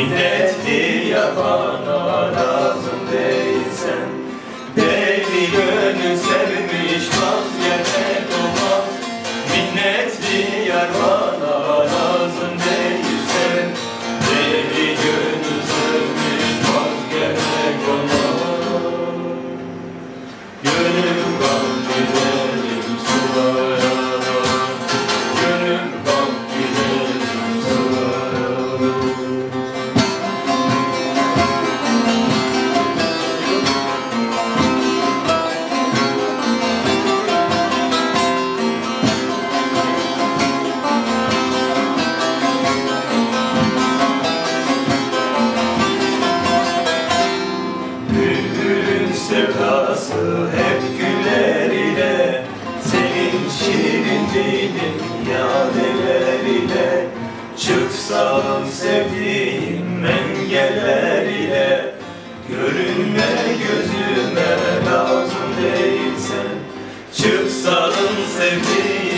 Minnettir yapana lazım değilsen Deli gönül sevmiş vazgeçmek olmaz Minnettir yar bana sevdası hep güller ile Senin şirin dilin yadeler ile Çıksan sevdiğim engeller ile Görünme gözüme lazım değilsen Çıksan sevdiğim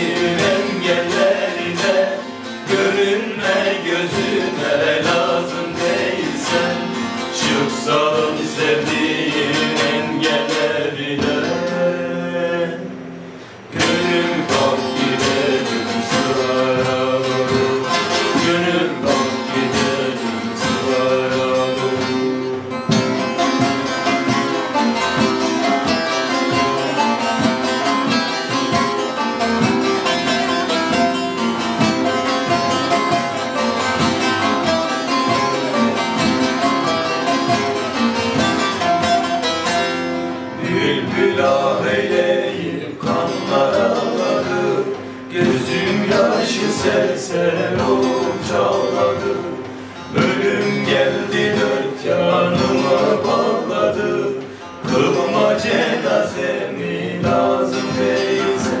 yaşı sel sel olup çağladı. Ölüm geldi dört yanıma bağladı. Kılma cenazemi lazım değilse?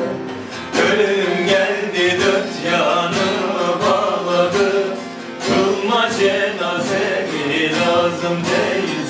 Ölüm geldi dört yanıma bağladı. Kılma cenazemi lazım değilse